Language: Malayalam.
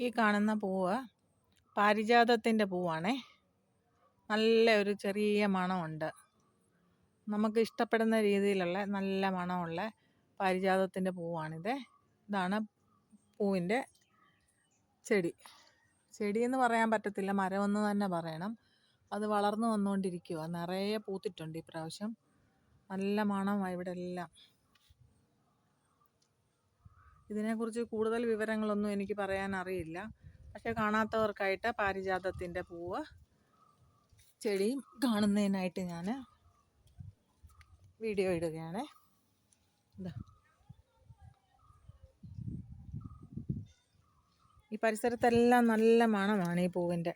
ഈ കാണുന്ന പൂവ് പാരിജാതത്തിന്റെ പൂവാണേ. നല്ല ഒരു ചെറിയ മണമുണ്ട്. നമുക്ക് ഇഷ്ടപ്പെടുന്ന രീതിയിലുള്ള നല്ല മണമുള്ള പാരിജാതത്തിന്റെ പൂവാണിത്. ഇതാണ് പൂവിന്റെ ചെടി. ചെടിയെന്ന് പറയാൻ പറ്റത്തില്ല മരമെന്ന് തന്നെ പറയണം. അത് വളർന്നു വന്നുകൊണ്ടിരിക്കുക നിറയെ പൂത്തിട്ടുണ്ട് ഇപ്രാവശ്യം നല്ല മണമാണ് ഇവിടെ എല്ലാം ഇതിനെക്കുറിച്ച് കൂടുതൽ വിവരങ്ങളൊന്നും എനിക്ക് പറയാൻ അറിയില്ല പക്ഷേ കാണാത്തവർക്കായിട്ട് പാരിജാതത്തിന്റെ പൂവ് ചെടിയും കാണുന്നതിനായിട്ട് ഞാൻ വീഡിയോ ഇടുകയാണ്. ഈ പരിസരത്തെല്ലാം നല്ല മണമാണ് ഈ പൂവിന്റെ.